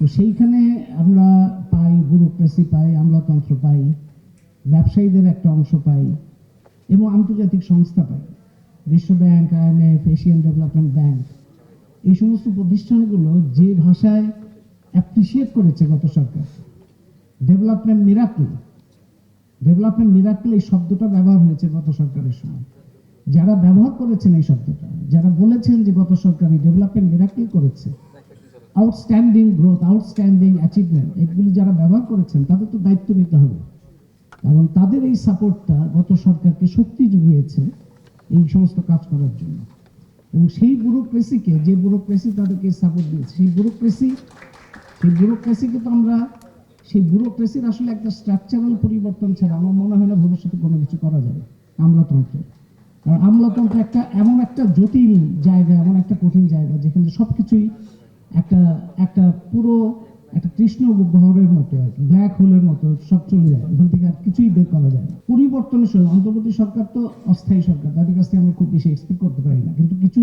তো সেইখানে আমরা পাই ব্যুরোক্রেসি পাই, আমলাতন্ত্র পাই, ব্যবসায়ীদের একটা অংশ পাই এবং আন্তর্জাতিক সংস্থা পাই। বিশ্ব bank IMF Asian development bank, এই সমস্ত প্রতিষ্ঠানগুলো যে ভাষায় অ্যাপ্রিসিয়েট করেছে গত সরকার। ডেভেলপমেন্ট মিরাকল ডেভেলপমেন্ট মিরাকল এই শব্দটা ব্যবহার হয়েছে গত সরকারের সময়। যারা ব্যবহার করেছেন এই শব্দটা, যারা বলেছেন যে গত সরকার এই ডেভেলপমেন্ট মিরাকল করেছে আউটস্ট্যান্ডিং গ্রোথ আউটস্ট্যান্ডিং অ্যাচিভমেন্ট এগুলি যারা ব্যবহার করেছেন, তাদের তো দায়িত্ব নিতে হবে। কারণ তাদের এই সাপোর্টটা গত সরকারকে শক্তি জুগিয়েছে এই সমস্ত কাজ করার জন্য। এবং সেই ব্যুরোক্রেসিকে, যে ব্যুরোক্রেসি তাদেরকে সাপোর্ট দিয়েছে, সেই ব্যুরোক্রেসি, সেই ব্যুরোক্রেসিকে তো আমরা, সেই ব্যুরোক্রেসির আসলে একটা স্ট্রাকচারাল পরিবর্তন ছাড়া আমার মনে হয় না ভবিষ্যতে কোনো কিছু করা যাবে, আমলাতন্ত্রে। কারণ আমলাতন্ত্র একটা এমন একটা জটিল জায়গা, এমন একটা কঠিন জায়গা, যেখানে সব কিছুই একটা একটা পুরো, একটা কৃষ্ণ গহ্বরের মতো আর কি ব্ল্যাক হোলের মতো সব চলে যায়। ওখান থেকে আর কিছুই বের করা যায় না। পরিবর্তনের সময় অন্তর্বর্তী সরকার তো অস্থায়ী সরকার, তাদের কাছ থেকে আমরা খুব বেশি এক্সপেক্ট করতে পারি না। কিন্তু কিছু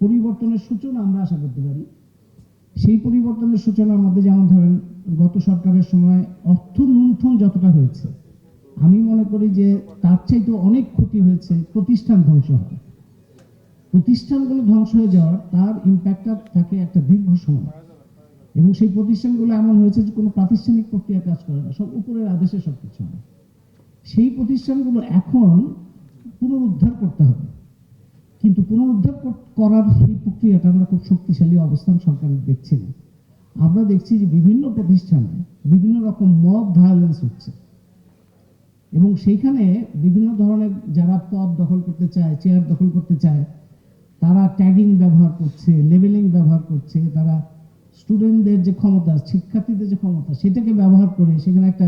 পরিবর্তনের সূচনা আমরা আশা করতে পারি। সেই পরিবর্তনের সূচনার মধ্যে যেমন ধরেন, গত সরকারের সময় অর্থ লুণ্ঠন যতটা হয়েছে, আমি মনে করি যে তার চাইতে অনেক ক্ষতি হয়েছে প্রতিষ্ঠান ধ্বংস হয় প্রতিষ্ঠানগুলো ধ্বংস হয়ে যাওয়ার তার ইম্প্যাক্টটা থাকে একটা দীর্ঘ সময়। এবং সেই প্রতিষ্ঠানগুলো এমন হয়েছে যে কোনো প্রাতিষ্ঠানিক প্রক্রিয়া কাজ করে না, সব উপরের আদেশে সব কিছু হয়। সেই প্রতিষ্ঠানগুলো এখন পুনরুদ্ধার করতে হবে। কিন্তু পুনরুদ্ধার করার সেই প্রক্রিয়াটা আমরা খুব শক্তিশালী অবস্থান সরকারের দেখছি না। আমরা দেখছি যে বিভিন্ন প্রতিষ্ঠানে বিভিন্ন রকম মব ভায়োলেন্স হচ্ছে। এবং সেইখানে বিভিন্ন ধরনের যারা পদ দখল করতে চায় চেয়ার দখল করতে চায় তারা ট্যাগিং ব্যবহার করছে লেভেলিং ব্যবহার করছে, তারা স্টুডেন্টদের যে ক্ষমতা, শিক্ষার্থীদের যে ক্ষমতা, সেটাকে ব্যবহার করে সেখানে একটা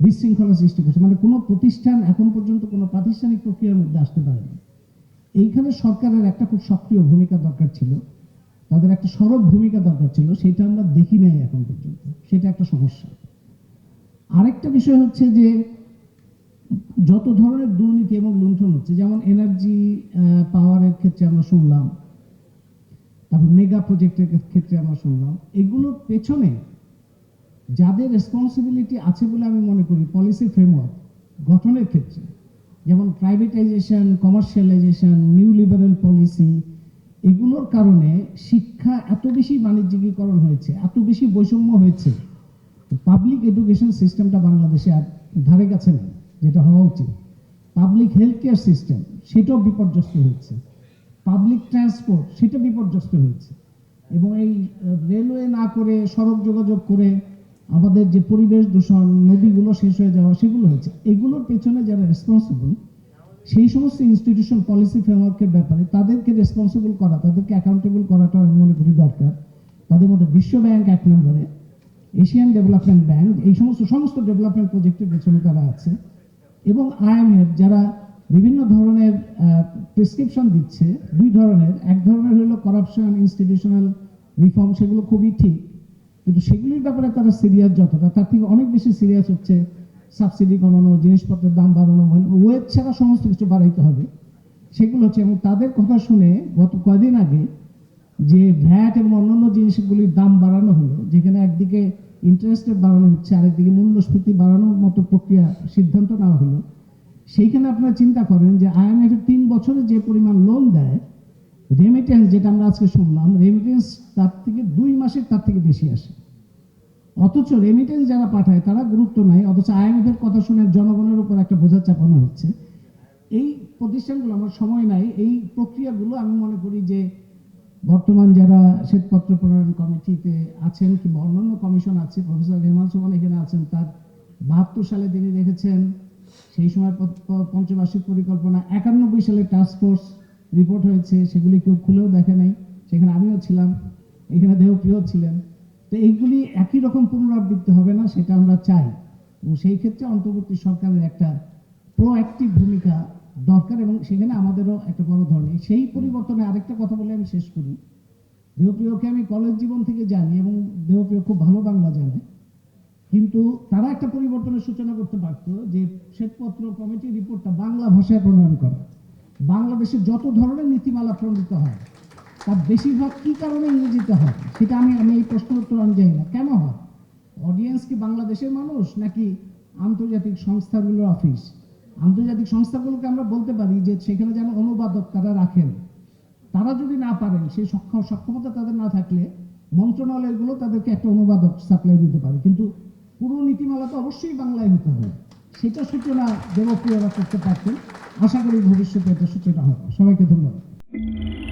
বিশৃঙ্খলা সৃষ্টি করছে। মানে কোনো প্রতিষ্ঠান এখন পর্যন্ত কোনো প্রাতিষ্ঠানিক প্রক্রিয়ার মধ্যে আসতে পারেনি। এইখানে সরকারের একটা খুব সক্রিয় ভূমিকা দরকার ছিল। তাদের একটা সরব ভূমিকা দরকার ছিল, সেটা আমরা দেখি নাই এখন পর্যন্ত। সেটা একটা সমস্যা। আরেকটা বিষয় হচ্ছে যে যত ধরনের দুর্নীতি এবং লুণ্ঠন হচ্ছে, যেমন এনার্জি পাওয়ারের ক্ষেত্রে আমরা শুনলাম, তারপর মেগা প্রজেক্টের ক্ষেত্রে আমরা শুনলাম, এগুলোর পেছনে যাদের রেসপন্সিবিলিটি আছে বলে আমি মনে করি পলিসি ফ্রেমওয়ার্ক গঠনের ক্ষেত্রে, যেমন privatisation commercialisation new liberal policy এগুলোর কারণে শিক্ষা এত বেশি বাণিজ্যিকীকরণ হয়েছে, এত বেশি বৈষম্য হয়েছে পাবলিক এডুকেশন সিস্টেমটা বাংলাদেশে আর ধারে কাছে নেই। যেটা হওয়া উচিত। পাবলিক হেলথ কেয়ার সিস্টেম সেটাও বিপর্যস্ত হয়েছে। পাবলিক ট্রান্সপোর্ট সেটা বিপর্যস্ত হয়েছে। এবং এই রেলওয়ে না করে সড়ক যোগাযোগ করে আমাদের যে পরিবেশ দূষণ, নদীগুলো শেষ হয়ে যাওয়া, সেগুলো হয়েছে। এগুলোর পেছনে যারা রেসপন্সিবল সেই সমস্ত ইনস্টিটিউশন পলিসি ফ্রেমওয়ার্কের ব্যাপারে তাদেরকে রেসপন্সিবল করা, তাদেরকে অ্যাকাউন্টেবল করাটা আমি মনে করি দরকার। তাদের মধ্যে বিশ্ব ব্যাংক এক নম্বরে এশিয়ান ডেভেলপমেন্ট ব্যাংক এই সমস্ত সমস্ত ডেভেলপমেন্ট প্রজেক্টের পেছনে তারা আছে। এবং আইএমএফ যারা বিভিন্ন ধরনের প্রেসক্রিপশন দিচ্ছে, দুই ধরনের। এক ধরনের হলো করাপশন ইনস্টিটিউশনাল রিফর্ম সেগুলো খুবই ঠিক। কিন্তু সেগুলির ব্যাপারে তারা সিরিয়াস যতটা, তার থেকে অনেক বেশি সিরিয়াস হচ্ছে সাবসিডি কমানো, জিনিসপত্রের দাম বাড়ানো মানে ওয়েব ছাড়া সমস্ত কিছু বাড়াইতে হবে। সেগুলো হচ্ছে, এবং তাদের কথা শুনে গত কয়দিন আগে যে ভ্যাট এবং অন্যান্য জিনিসগুলির দাম বাড়ানো হলো, যেখানে একদিকে ইন্টারেস্ট রেট বাড়ানো হচ্ছে আরেকদিকে মূল্যস্ফীতি বাড়ানোর মতো প্রক্রিয়া সিদ্ধান্ত নেওয়া হলো। সেইখানে আপনারা চিন্তা করেন যে আইএমএফ তিন বছরে যে পরিমাণ লোন দেয় রেমিটেন্স যেটা আমরা আজকে শুনলাম রেমিটেন্স তার থেকে দুই মাসের তার থেকে বেশি আসে। অথচ রেমিটেন্স যারা পাঠায় তারা গুরুত্ব নাই অথচ আইএমএফ এর কথা শুনে জনগণের উপর একটা বোঝা চাপানো হচ্ছে। এই প্রতিষ্ঠানগুলো আমার সময় নাই, এই প্রক্রিয়াগুলো আমি মনে করি যে বর্তমান যারা শ্বেতপত্র প্রণয়ন কমিটিতে আছেন কিংবা অন্যান্য কমিশন আছে, প্রফেসর রেহমান সোমান এখানে আছেন, তার বাহাত্তর সালে তিনি দেখেছেন সেই সময় পঞ্চবার্ষিক পরিকল্পনা একানব্বই সালে টাস্ক ফোর্স রিপোর্ট হয়েছে, সেগুলি কেউ খুলেও দেখে নাই। সেখানে আমিও ছিলাম, এখানে দেহপ্রিয় ছিলেন। তো এইগুলি একই রকম পুনরাবৃত্তি হবে না, সেটা আমরা চাই। এবং সেই ক্ষেত্রে অন্তর্বর্তী সরকারের একটা প্রোঅ্যাক্টিভ ভূমিকা দরকার এবং সেখানে আমাদেরও একটা বড় ধরনের। সেই পরিবর্তনে আরেকটা কথা বলে আমি শেষ করি। দেহপ্রিয়কে আমি কলেজ জীবন থেকে জানি এবং দেহপ্রিয় খুব ভালো বাংলা জানে। কিন্তু তারা একটা পরিবর্তনের সূচনা করতে পারত যে শ্বেতপত্র কমিটি রিপোর্টটা বাংলা ভাষায় প্রণয়ন করা। বাংলাদেশে যত ধরনের নীতিমালা প্রণীত হয়, তার বেশিরভাগ কী কারণে ইংরেজিতে হয়, সেটা আমি আমি এই প্রশ্ন উত্তর আমি জানি না। কেন হয়? অডিয়েন্স কি বাংলাদেশের মানুষ নাকি আন্তর্জাতিক সংস্থাগুলোর অফিস? আন্তর্জাতিক সংস্থাগুলোকে আমরা বলতে পারি যে সেখানে যেন অনুবাদক তারা রাখেন। তারা যদি না পারেন, সেই সক্ষমতা তাদের না থাকলে মন্ত্রণালয়গুলো তাদেরকে একটা অনুবাদক সাপ্লাই দিতে পারে। কিন্তু পুরো নীতিমালা তো অবশ্যই বাংলায় হতে হবে। সেটা সূচনা দেবপ্রিয়রা করতে পারতেন। আশা করি ভবিষ্যতে এটা সূচনা হবে। সবাইকে ধন্যবাদ।